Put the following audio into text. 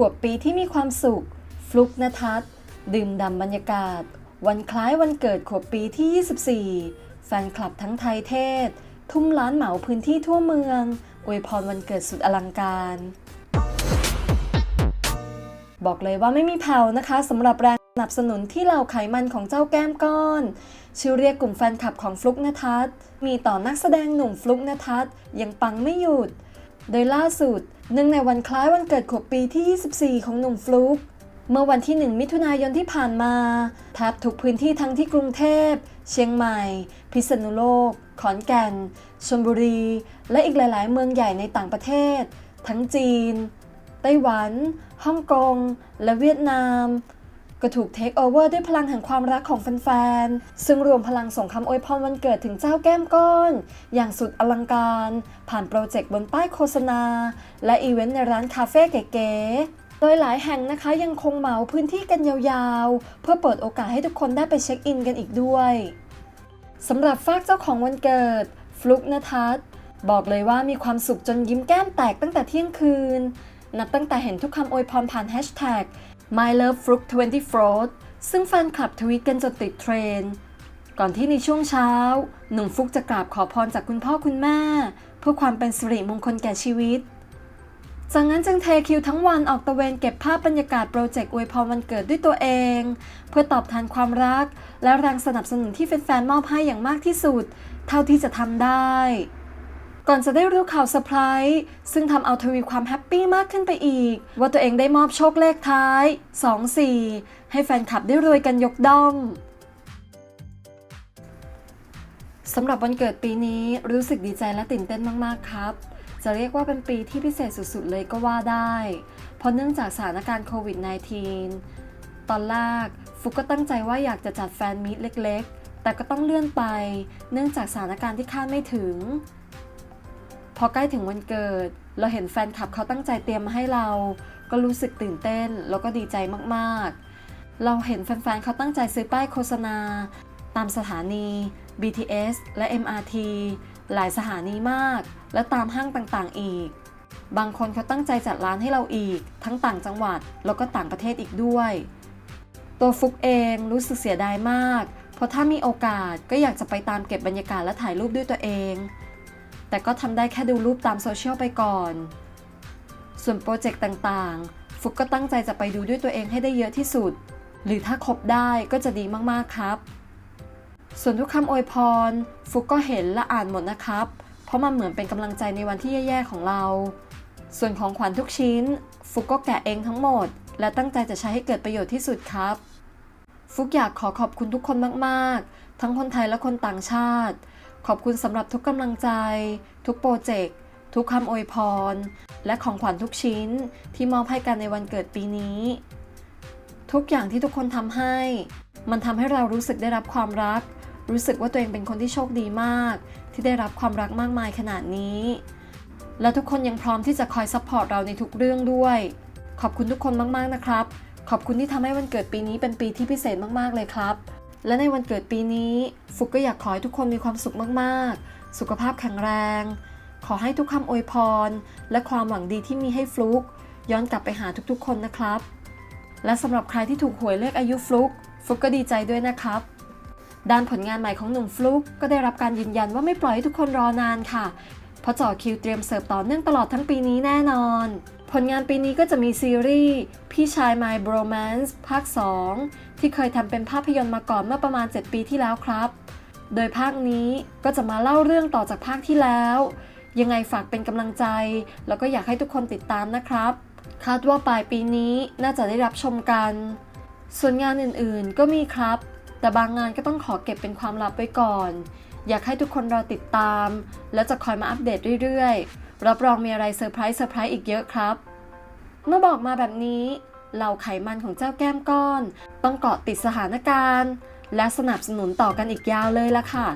ขวบปีที่มีความสุข ฟลุกนทัศน์ดื่มด่ำบรรยากาศ วันคล้ายวันเกิดขวบปีที่ 24 แฟนคลับทั้งไทยเทศ ทุ่มล้านเหมาพื้นที่ทั่วเมือง อวยพรวันเกิดสุดอลังการ บอกเลยว่าไม่มีแผ่วนะคะสำหรับแรงสนับสนุนที่เหล่าไขมันของเจ้าแก้มก้อน ชื่อเรียกกลุ่มแฟนคลับของฟลุกนทัศน์มีต่อนักแสดงหนุ่มฟลุกนทัศน์ยังปังไม่หยุด โดยล่าสุดเนื่องในวันคล้ายวันเกิดขวบปีที่ 24 ของหนุ่มฟลุกเมื่อวันที่ 1 มิถุนายนที่ผ่านมาแทบทุกพื้นที่ทั้งที่กรุงเทพ เชียงใหม่ พิษณุโลก ขอนแก่น ชลบุรี และอีกหลาย ๆ เมืองใหญ่ในต่างประเทศ ทั้งจีน ไต้หวัน ฮ่องกง และเวียดนาม ก็ถูกเทคโอเวอร์ด้วยพลังแห่งความรักของแฟนๆ ซึ่งรวมพลังส่งคำอวยพรวันเกิดถึงเจ้าแก้มก้อน อย่างสุดอลังการ ผ่านโปรเจกต์บนป้ายโฆษณา และอีเวนต์ในร้านคาเฟ่เก๋ๆ โดยหลายแห่งนะคะยังคงเหมาพื้นที่กันยาวๆ เพื่อเปิดโอกาสให้ทุกคนได้ไปเช็คอินกันอีกด้วยสำหรับฝากเจ้าของวันเกิด ฟลุกนทัศบอกเลยว่ามีความสุขจนยิ้มแก้มแตกตั้งแต่เที่ยงคืน นับตั้งแต่เห็นทุกคำอวยพรผ่านแฮชแท็ก My Love Fruit 20 f r o t ซึ่งแฟนคลับทวีตกันจนติดเทรนก่อนที่ในช่วงเช้า หนุ่มฟลุกจะกราบขอพรจากคุณพ่อคุณแม่ เพื่อความเป็นสิริมงคลแก่ชีวิต จากนั้นจึงเทคิวทั้งวันออกตะเวนเก็บภาพบรรยากาศโปรเจกต์อวยพรวันเกิดด้วยตัวเอง เพื่อตอบแทนความรัก และแรงสนับสนุนที่แฟนๆมอบให้อย่างมากที่สุด เท่าที่จะทำได้ ก่อนจะได้รู้ข่าวเซอร์ไพรส์ซึ่งทำเอาทวีความแฮปปี้มากขึ้นไปอีก ว่าตัวเองได้มอบโชคเลขท้าย 2-4 ให้แฟนคลับได้รวยกันยกด้อมสำหรับวันเกิดปีนี้รู้สึกดีใจและตื่นเต้นมาก ๆ ครับ จะเรียกว่าเป็นปีที่พิเศษสุด ๆ เลยก็ว่าได้ เพราะเนื่องจากสถานการณ์โควิด -19 ตอนแรกฟุกก็ตั้งใจว่าอยากจะจัดแฟนมีตเล็ก ๆ แต่ก็ต้องเลื่อนไป เนื่องจากสถานการณ์ที่คาดไม่ถึง พอใกล้ถึงวันเกิด เราเห็นแฟนคลับเขาตั้งใจเตรียมมาให้เรา ก็รู้สึกตื่นเต้น แล้วก็ดีใจมากๆ เราเห็นแฟนๆเขาตั้งใจซื้อป้ายโฆษณา ตามสถานี BTS และ MRT หลายสถานีมาก และตามห้างต่างๆอีก บางคนเขาตั้งใจจัดร้านให้เราอีก ทั้งต่างจังหวัดแล้วก็ต่างประเทศอีกด้วย ตัวฟุกเองรู้สึกเสียดายมาก เพราะถ้ามีโอกาสก็อยากจะไปตามเก็บบรรยากาศและถ่ายรูปด้วยตัวเอง แต่ก็ทำได้แค่ดูรูปตามโซเชียลไปก่อน ส่วนโปรเจกต์ต่างๆ ฟุกก็ตั้งใจจะไปดูด้วยตัวเองให้ได้เยอะที่สุด หรือถ้าครบได้ก็จะดีมากๆครับ ส่วนทุกคำอวยพร ฟุกก็เห็นและอ่านหมดนะครับ เพราะมันเหมือนเป็นกำลังใจในวันที่แย่ๆของเรา ส่วนของขวัญทุกชิ้น ฟุกก็แกะเองทั้งหมด และตั้งใจจะใช้ให้เกิดประโยชน์ที่สุดครับ ฟุกอยากขอขอบคุณทุกคนมากๆ ทั้งคนไทยและคนต่างชาติ ขอบคุณสำหรับทุกกำลังใจ ทุกโปรเจกต์ ทุกคำอวยพร และของขวัญทุกชิ้นที่มอบให้กันในวันเกิดปีนี้ ทุกอย่างที่ทุกคนทำให้ มันทำให้เรารู้สึกได้รับความรัก รู้สึกว่าตัวเองเป็นคนที่โชคดีมาก ที่ได้รับความรักมากมายขนาดนี้ และทุกคนยังพร้อมที่จะคอยซัพพอร์ตเราในทุกเรื่องด้วย ขอบคุณทุกคนมากๆนะครับ ขอบคุณที่ทำให้วันเกิดปีนี้เป็นปีที่พิเศษมากๆเลยครับ และในวันเกิดปีนี้ ฟุกก็อยากขอให้ทุกคนมีความสุขมากๆ สุขภาพแข็งแรง ขอให้ทุกคำอวยพร และความหวังดีที่มีให้ฟลุกย้อนกลับไปหาทุกๆ คนนะครับ และสำหรับใครที่ถูกหวยเลขอายุฟลุกฟลุกก็ดีใจด้วยนะครับด้านผลงานใหม่ของหนุ่มฟลุกก็ได้รับการยืนยันว่าไม่ปล่อยให้ทุกคนรอนานค่ะ เพราะจ่อคิวเตรียมเสิร์ฟต่อเนื่องตลอดทั้งปีนี้แน่นอน ผลงานปีนี้ก็จะมีซีรีส์ พี่ชาย My Bromance ภาค 2 ที่เคยทำเป็นภาพยนตร์มาก่อนเมื่อประมาณ 7 ปีที่แล้วครับ โดยภาคนี้ก็จะมาเล่าเรื่องต่อจากภาคที่แล้ว ยังไงฝากเป็นกำลังใจ แล้วก็อยากให้ทุกคนติดตามนะครับ คาดว่าปลายปีนี้น่าจะได้รับชมกัน ส่วนงานอื่นๆก็มีครับ แต่บางงานก็ต้องขอเก็บเป็นความลับไว้ก่อน อยากให้ทุกคนรอติดตาม แล้วจะคอยมาอัปเดตเรื่อยๆ รับรองมีอะไรเซอร์ไพรส์เซอร์ไพรส์อีกเยอะครับ เมื่อบอกมาแบบนี้ เหล่าไขมันของเจ้าแก้มก้อน ต้องเกาะติดสถานการณ์ และสนับสนุนต่อกันอีกยาวเลยละค่ะ